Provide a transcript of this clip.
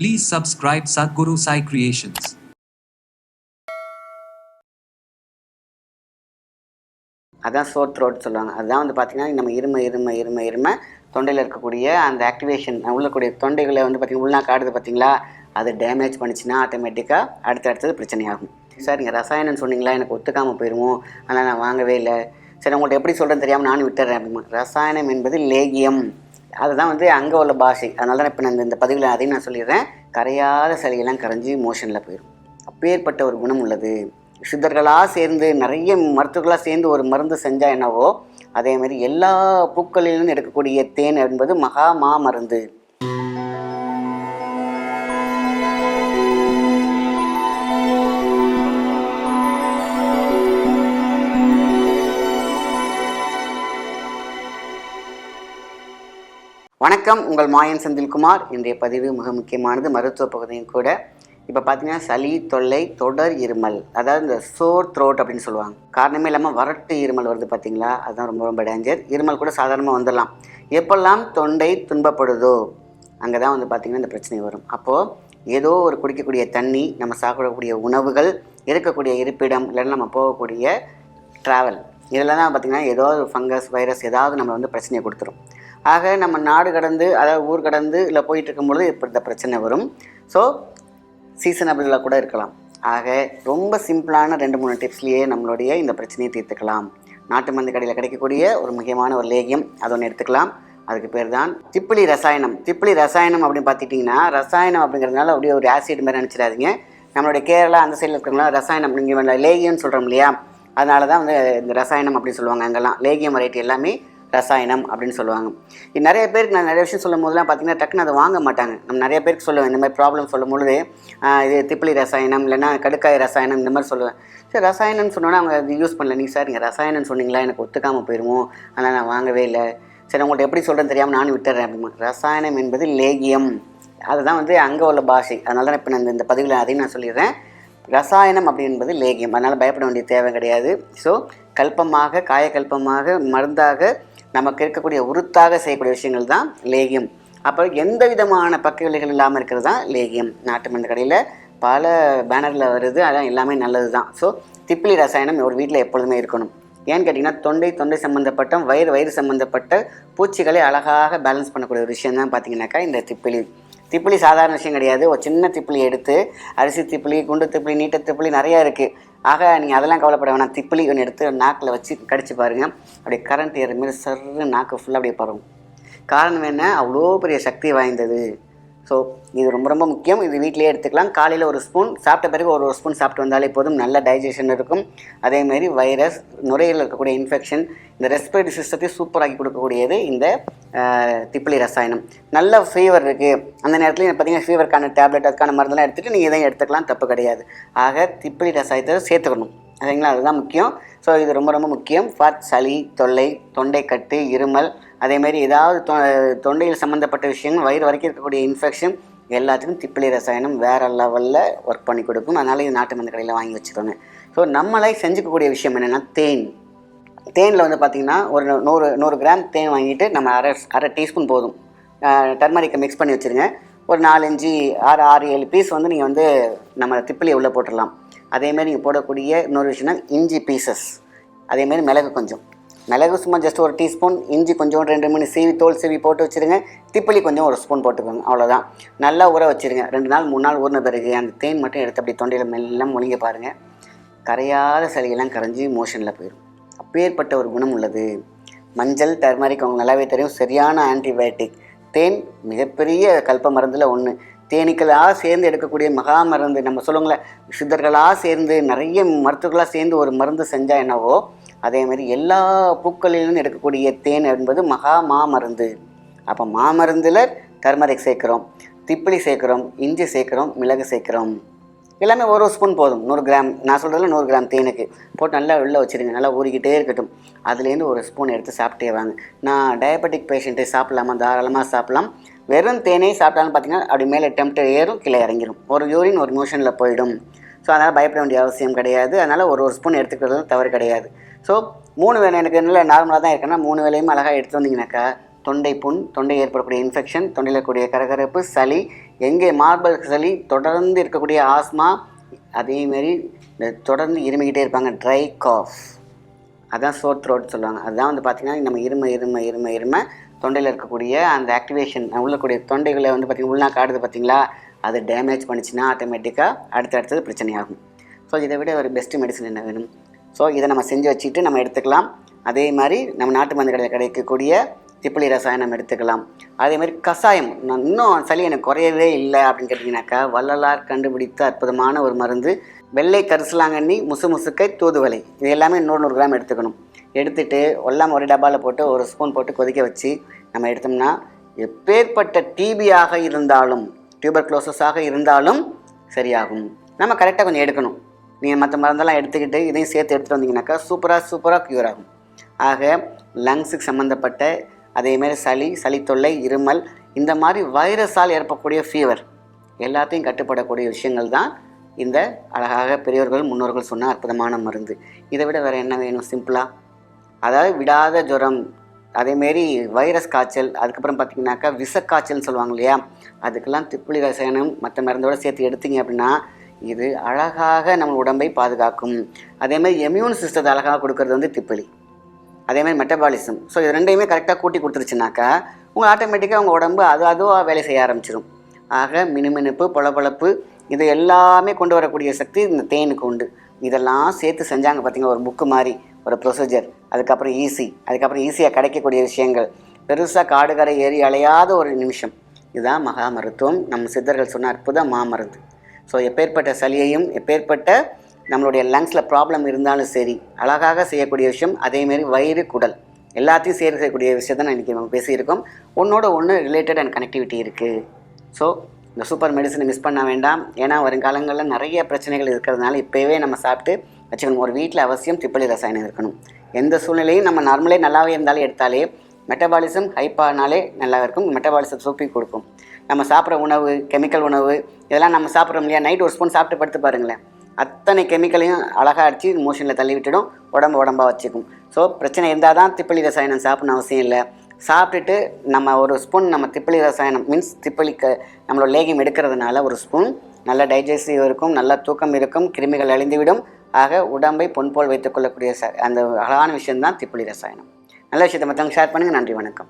Please subscribe Sadhguru Sai Creations. அதான் sore throat சொல்லுவாங்க. அதுதான் வந்து பார்த்தீங்கன்னா நம்ம இரும இரும இரும இரும தொண்டையில் இருக்கக்கூடிய அந்த ஆக்டிவேஷன் உள்ளக்கூடிய தொண்டைகளை வந்து பார்த்தீங்கன்னா உள்நாக்கு ஆடுது பார்த்தீங்களா அது டேமேஜ் பண்ணிச்சுன்னா ஆட்டோமேட்டிக்காக அடுத்தடுத்தது பிரச்சனையாகும். சார் நீங்கள் ரசாயனம் சொன்னீங்களா? எனக்கு ஒத்துக்காமல் போயிடுவோம் ஆனால் நான் வாங்கவே இல்லை. சரி உங்கள்கிட்ட எப்படி சொல்கிறேன்னு தெரியாமல் நானும் விட்டுறேன் அப்படிமா. ரசாயனம் என்பது லேகியம். அதுதான் வந்து அங்கே உள்ள பாஷை. அதனால தான் இப்போ நான் இந்த- இந்த பதிவில் அதையும் நான் சொல்லிடுறேன். கரையாத சிலையெல்லாம் கரைஞ்சி மோஷனில் போயிடும் அப்பேற்பட்ட ஒரு குணம் உள்ளது. சித்தர்களாக சேர்ந்து நிறைய மருத்துவர்களாக சேர்ந்து ஒரு மருந்து செஞ்சால் என்னவோ அதேமாதிரி எல்லா பூக்களிலும் எடுக்கக்கூடிய தேன் என்பது மகா மா மருந்து வணக்கம். உங்கள் மாயன் செந்தில்குமார். இன்றைய பதிவு மிக முக்கியமானது. மருத்துவ பகுதியும் கூட. இப்போ பார்த்தீங்கன்னா சளி தொல்லை தொடர் இருமல். அதாவது இந்த சோர் த்ரோட் அப்படின்னு சொல்லுவாங்க. காரணமே இல்லாமல் வறட்டு இருமல் வருது பார்த்தீங்களா அதுதான் ரொம்ப ரொம்ப டேஞ்சர் இருமல் கூட சாதாரணமாக வந்துடலாம். எப்பெல்லாம் தொண்டை துன்பப்படுதோ அங்கே தான் வந்து பார்த்திங்கன்னா இந்த பிரச்சனை வரும். அப்போது ஏதோ ஒரு குடிக்கக்கூடிய தண்ணி நம்ம சாப்பிடக்கூடிய உணவுகள் இருக்கக்கூடிய இருப்பிடம் இல்லைன்னா நம்ம போகக்கூடிய ட்ராவல் இதெல்லாம் தான் பார்த்திங்கன்னா ஏதோ ஒரு ஃபங்கஸ் வைரஸ் ஏதாவது நம்ம வந்து பிரச்சனையை கொடுத்துரும். ஆக நம்ம நாடு கடந்து அதாவது ஊர் கடந்து இல்லை போயிட்டு இருக்கும்பொழுது இப்போ இந்த பிரச்சனை வரும். ஸோ சீசனபிளில் கூட இருக்கலாம். ஆக ரொம்ப சிம்பிளான ரெண்டு மூணு டிப்ஸ்லேயே நம்மளுடைய இந்த பிரச்சனையை தீர்த்துக்கலாம். நாட்டு மருந்து கடையில் கிடைக்கக்கூடிய ஒரு முக்கியமான ஒரு லேகியம் அது ஒன்று எடுத்துக்கலாம். அதுக்கு பேர் தான் திப்பிலி ரசாயனம். திப்பிலி ரசாயனம் அப்படின்னு பார்த்துட்டிங்கன்னா ரசாயனம் அப்படிங்கிறதுனால அப்படியே ஒரு ஆசிட் மாதிரி நினச்சிடாதீங்க. நம்மளுடைய கேரளா அந்த சைடில் இருக்கிறவங்களாம் ரசாயனம் நீங்கள் லேகியம்னு சொல்கிறோம் இல்லையா? அதனால தான் வந்து இந்த ரசாயனம் அப்படின்னு சொல்லுவாங்க அங்கெல்லாம். லேகியம் வெரைட்டி எல்லாமே ரசாயனம் அப்படின்னு சொல்லுவாங்க. இது நிறைய பேருக்கு நான் நிறைய விஷயம் சொல்லும் போதெல்லாம் பார்த்தீங்கன்னா டக்குன்னு அதை வாங்க மாட்டாங்க. நம்ம நிறைய பேருக்கு சொல்லுவேன் இந்த மாதிரி ப்ராப்ளம் சொல்லும் பொழுது இது திப்பிலி ரசாயனம் இல்லைன்னா கடுக்காய் ரசாயனம் இந்த மாதிரி சொல்லுவேன். சரி ரசாயனம்னு சொன்னோன்னா அவங்க அது யூஸ் பண்ணல. நீங்கள் சார் நீங்கள் ரசாயனம் சொன்னீங்களா? எனக்கு ஒத்துக்காமல் போயிடுவோம் அதனால் நான் வாங்கவே இல்லை. சரி உங்கள்கிட்ட எப்படி சொல்கிறேன்னு தெரியாமல் நானும் விட்டுறேன் அப்படின்னு ரசாயனம் என்பது லேகியம். அதுதான் வந்து அங்கே உள்ள பாஷை. அதனால தான் இப்போ நான் இந்த- இந்த பதிவில் அதையும் நான் சொல்லிடுறேன். ரசாயனம் அப்படி என்பது லேகியம். அதனால் பயப்பட வேண்டிய தேவை கிடையாது. ஸோ கல்பமாக காயக்கல்பமாக மருந்தாக நமக்கு இருக்கக்கூடிய உருத்தாக செய்யக்கூடிய விஷயங்கள் தான் லேகியம். அப்போ எந்த விதமான பக்க விலைகள் இல்லாமல் இருக்கிறது தான் லேகியம். நாட்டு மருந்து கடையில் பல பேனரில் வருது அதான் எல்லாமே நல்லது தான். ஸோ திப்பிலி ரசாயனம் ஒரு வீட்டில் எப்பொழுதுமே இருக்கணும். ஏன்னு கேட்டிங்கன்னா தொண்டை தொண்டை சம்மந்தப்பட்ட வயிறு வயிறு சம்மந்தப்பட்ட பூச்சிகளை அழகாக பேலன்ஸ் பண்ணக்கூடிய ஒரு விஷயம் தான் பார்த்தீங்கன்னாக்கா இந்த திப்பிலி. திப்பிலி சாதாரண விஷயம் கிடையாது. ஒரு சின்ன திப்பிலி எடுத்து அரிசி திப்பிலி குண்டு திப்பிலி நீட்ட திப்பிலி நிறையா இருக்குது ஆக நீங்கள் அதெல்லாம் கவலைப்பட வேணாம். திப்பிலி ஒன்று எடுத்து நாக்கில் வச்சு கடிச்சு பாருங்கள் அப்படியே கரண்ட் ஏற மாரி சர்ரு நாக்கு ஃபுல்லாக அப்படியே பரவும். காரணம் என்ன? அவ்வளோ பெரிய சக்தி வாய்ந்தது. ஸோ இது ரொம்ப ரொம்ப முக்கியம். இது வீட்டிலே எடுத்துக்கலாம். காலையில் ஒரு ஸ்பூன் சாப்பிட்ட பிறகு ஒரு ஒரு ஸ்பூன் சாப்பிட்டு வந்தாலே போதும். நல்ல டைஜஷன் இருக்கும். அதேமாரி வைரஸ் நுரையில் இருக்கக்கூடிய இன்ஃபெக்ஷன் இந்த ரெஸ்பிரேட்டரி சிஸ்டத்தை சூப்பராகி கொடுக்கக்கூடியது இந்த திப்பிலி ரசாயனம். நல்ல ஃபீவர் இருக்குது அந்த நேரத்தில் பார்த்தீங்கன்னா ஃபீவருக்கான டேப்லெட் அதுக்கான மருந்தெல்லாம் எடுத்துகிட்டு நீங்கள் இதையும் எடுத்துக்கலாம். தப்பு கிடையாது. ஆக திப்பிலி ரசாயத்தை சேர்த்துக்கணும். சரிங்களா? அதுதான் முக்கியம். ஸோ இது ரொம்ப ரொம்ப முக்கியம். ஃபார் சளி தொல்லை தொண்டைக்கட்டு இருமல் அதேமாரி ஏதாவது தொ தொண்டையில் சம்மந்தப்பட்ட விஷயங்கள் வயிறு வரைக்கும் இருக்கக்கூடிய இன்ஃபெக்ஷன் எல்லாத்துக்கும் திப்பிலி ரசாயனம் வேறு லெவலில் ஒர்க் பண்ணி கொடுக்கும். அதனால் இது நாட்டு மருந்து கடையில் வாங்கி வச்சுக்கோங்க. ஸோ நம்மளே செஞ்சுக்கக்கூடிய விஷயம் என்னென்னா தேன். தேனில் வந்து பார்த்திங்கன்னா ஒரு நூறு நூறு கிராம் தேன் வாங்கிட்டு நம்ம அரை அரை டீஸ்பூன் போதும். டர்மரிக்கை மிக்ஸ் பண்ணி வச்சுருங்க. ஒரு நாலஞ்சு ஆறு ஆறு ஏழு பீஸ் வந்து நீங்கள் வந்து நம்ம திப்பிலியை உள்ளே போட்டுடலாம். அதேமாரி நீங்கள் போடக்கூடிய இன்னொரு விஷயம்னா இஞ்சி பீசஸ் அதேமாரி மிளகு கொஞ்சம். மிளகு சும்மா ஜஸ்ட் ஒரு டீஸ்பூன் இஞ்சி கொஞ்சம் ரெண்டு மூணு சீவி தோல் சீவி போட்டு வச்சுருங்க. திப்பிலி கொஞ்சம் ஒரு ஸ்பூன் போட்டுக்கோங்க அவ்வளோதான் நல்லா ஊற வச்சுருங்க. ரெண்டு நாள் மூணு நாள் ஊறின பிறகு அந்த தேன் மட்டும் எடுத்து அப்படி தொண்டையில் மெல்லாம் முழுங்க பாருங்கள் கரையாத சளியெல்லாம் கரைஞ்சி மோஷனில் போயிடும் அப்பேற்பட்ட ஒரு குணம் உள்ளது. மஞ்சள் டர்மரிக் அவங்க நல்லாவே தெரியும். சரியான ஆன்டிபயோட்டிக் தேன் மிகப்பெரிய கல்ப மருந்தில் ஒன்று தேனீக்களாக சேர்ந்து எடுக்கக்கூடிய மகா மருந்து நம்ம சொல்லுங்களேன் சித்தர்களாக சேர்ந்து நிறைய மருத்துவர்களாக சேர்ந்து ஒரு மருந்து செஞ்சால் என்னவோ அதே மாதிரி எல்லா பூக்களிலும் எடுக்கக்கூடிய தேன் என்பது மகா மா மருந்து. அப்போ மாமருந்தில் டர்மரிக் சேர்க்குறோம் திப்பிலி சேர்க்குறோம் இஞ்சி சேர்க்குறோம் மிளகு சேர்க்குறோம். எல்லாமே ஒரு ஒரு ஸ்பூன் போதும். நூறு கிராம் நான் சொல்கிறதுல நூறு கிராம் தேனுக்கு. போட்டு நல்லா உள்ளே வச்சுருங்க. நல்லா ஊறிக்கிட்டே இருக்கட்டும். அதுலேருந்து ஒரு ஸ்பூன் எடுத்து சாப்பிட்டே வாங்க. நான் டயபெட்டிக் பேஷண்ட்டு சாப்பிடலாமா? தாராளமாக சாப்பிட்லாம். வெறும் தேனே சாப்பிட்டாலும் பார்த்தீங்கன்னா அப்படி மேலே டெம்ப்ட் ஏறும் கீழே இறங்கிடும் ஒரு யூரின் ஒரு மோஷனில் போயிடும். ஸோ அதனால் பயப்பட வேண்டிய அவசியம் கிடையாது. அதனால் ஒரு ஒரு ஸ்பூன் எடுத்துக்கிறது தவறு கிடையாது. ஸோ மூணு வேலை எனக்கு நல்ல நார்மலாக தான் இருக்குன்னா மூணு வேலையும் அழகாக எடுத்து வந்தீங்கன்னாக்கா தொண்டை புண் தொண்டை ஏற்படக்கூடிய இன்ஃபெக்ஷன் தொண்டையில் கூடிய கரகரப்பு சளி எங்கே மார்பல் சளி தொடர்ந்து இருக்கக்கூடிய ஆஸ்மா அதேமாரி தொடர்ந்து இருமிக்கிட்டே இருப்பாங்க ட்ரை காஃப் அதான் சோர் த்ரோட் சொல்லுவாங்க. அதுதான் வந்து பார்த்திங்கன்னா நம்ம இரும இரும இரும இரும தொண்டையில் இருக்கக்கூடிய அந்த ஆக்டிவேஷன் உள்ளக்கூடிய தொண்டைகளை வந்து பார்த்திங்கன்னா உள்நாக்கு ஆடுது பார்த்தீங்களா அது டேமேஜ் பண்ணிச்சுன்னா ஆட்டோமேட்டிக்காக அடுத்தடுத்தது பிரச்சனையாகும். ஸோ இதை விட ஒரு பெஸ்ட்டு மெடிசன் என்ன வேணும்? ஸோ இதை நம்ம செஞ்சு வச்சுட்டு நம்ம எடுத்துக்கலாம். அதே மாதிரி நம்ம நாட்டு மருந்து கடையில் கிடைக்கக்கூடிய திப்பிலி ரசாயனம் எடுத்துக்கலாம். அதே மாதிரி கஷாயம் நான் இன்னும் சளி எனக்கு குறையவே இல்லை அப்படின்னு கேட்டிங்கனாக்கா வள்ளலார் கண்டுபிடித்த அற்புதமான ஒரு மருந்து. வெள்ளை கரிசலாங்கண்ணி முசு முசுக்கை தூதுவலை இது எல்லாமே நூறு நூறு கிராம் எடுத்துக்கணும். எடுத்துட்டு எல்லாம் ஒரு டப்பாவில் போட்டு ஒரு ஸ்பூன் போட்டு கொதிக்க வச்சு நம்ம எடுத்தோம்னா எப்பேற்பட்ட டிபியாக இருந்தாலும் டியூபர் இருந்தாலும் சரியாகும். நம்ம கரெக்டாக கொஞ்சம் எடுக்கணும். நீங்கள் மற்ற மருந்தெல்லாம் எடுத்துக்கிட்டு இதையும் சேர்த்து எடுத்துகிட்டு வந்தீங்கன்னாக்கா சூப்பராக சூப்பராக க்யூர் ஆகும். ஆக லங்ஸுக்கு சம்மந்தப்பட்ட அதேமாரி சளி சளி தொல்லை இருமல் இந்த மாதிரி வைரஸால் ஏற்படக்கூடிய ஃபீவர் எல்லாத்தையும் கட்டுப்படக்கூடிய விஷயங்கள் தான் இந்த அழகாக பெரியவர்கள் முன்னோர்கள் சொன்ன அற்புதமான மருந்து. இதை விட வேறு என்ன வேணும்? சிம்பிளாக அதாவது விடாத ஜுரம் அதேமாரி வைரஸ் காய்ச்சல் அதுக்கப்புறம் பார்த்திங்கனாக்கா விசக்காய்ச்சல்னு சொல்லுவாங்க இல்லையா? அதுக்கெல்லாம் திப்புளி ரசாயனம் மற்ற மருந்தோடு சேர்த்து எடுத்தீங்க அப்படின்னா இது அழகாக நம்ம உடம்பை பாதுகாக்கும். அதேமாதிரி எம்யூன் சிஸ்டத்தை அழகாக கொடுக்கறது வந்து திப்பிலி. அதேமாதிரி மெட்டபாலிசம் ஸோ இது ரெண்டையுமே கரெக்டாக கூட்டி கொடுத்துருச்சுனாக்கா உங்கள் ஆட்டோமேட்டிக்காக உங்கள் உடம்பு அது அதுவாக வேலை செய்ய ஆரம்பிச்சிடும் ஆக மினுமினுப்பு பொளபொளப்பு இது எல்லாமே கொண்டு வரக்கூடிய சக்தி இந்த தேனுக்கு உண்டு. இதெல்லாம் சேர்த்து செஞ்சாங்க பார்த்தீங்கன்னா ஒரு புக்கு மாதிரி ஒரு ப்ரொசீஜர் அதுக்கப்புறம் ஈஸி அதுக்கப்புறம் ஈஸியாக கிடைக்கக்கூடிய விஷயங்கள். பெருசாக காடுகரை ஏறி அலையாத ஒரு நிமிஷம். இதுதான் மகா மருத்துவம். நம்ம சித்தர்கள் சொன்ன அற்புதம் மாமருந்து. ஸோ எப்பேற்பட்ட சளியையும் எப்பேற்பட்ட நம்மளுடைய லங்ஸில் ப்ராப்ளம் இருந்தாலும் சரி அழகாக செய்யக்கூடிய விஷயம் அதேமாரி வயிறு குடல். எல்லாத்தையும் சேர்த்து செய்யக்கூடிய விஷயத்தை நான் இன்றைக்கி நம்ம பேசியிருக்கோம். ஒன்றோட ஒன்று ரிலேட்டட் அண்ட் கனெக்டிவிட்டி இருக்குது ஸோ இந்த சூப்பர் மெடிசனை மிஸ் பண்ண வேண்டாம். ஏன்னா வருங்காலங்களில் நிறைய பிரச்சனைகள் இருக்கிறதுனால இப்போவே நம்ம சாப்பிட்டு வச்சுக்கணும். ஒரு வீட்டில் அவசியம் திப்பளி ரசாயனம் இருக்கணும். எந்த சூழ்நிலையும் நம்ம நார்மலே நல்லாவே இருந்தாலே எடுத்தாலே மெட்டபாலிசம் ஹைப்பானாலே நல்லா இருக்கும். மெட்டபாலிசம் சூப்பி கொடுக்கும். நம்ம சாப்பிட்ற உணவு கெமிக்கல் உணவு இதெல்லாம் நம்ம சாப்பிட்றோம் இல்லையா? நைட் ஒரு ஸ்பூன் சாப்பிட்டு படுத்து பாருங்களேன். அத்தனை கெமிக்கலையும் அழகாக அடித்து மோஷனில் தள்ளி விட்டுடும் உடம்பு உடம்பாக வச்சுக்கும். ஸோ பிரச்சனை இருந்தால் தான் திப்பளி ரசாயனம் சாப்பிடணும் அவசியம் இல்லை. சாப்பிட்டுட்டு நம்ம ஒரு ஸ்பூன் நம்ம திப்பளி ரசாயனம் மீன்ஸ் திப்பளி க நம்மளோட லேகியம் எடுக்கிறதுனால ஒரு ஸ்பூன் நல்ல டைஜஸ்டிவ் இருக்கும் நல்ல தூக்கம் இருக்கும் கிருமிகள் அழிந்துவிடும். ஆக உடம்பை பொன்போல் வைத்துக்கொள்ளக்கூடிய ச அந்த அழகான விஷயம்தான் திப்புளி ரசாயனம். நல்ல விஷயத்தை மற்றவங்க ஷேர் பண்ணுங்கள் நன்றி வணக்கம்.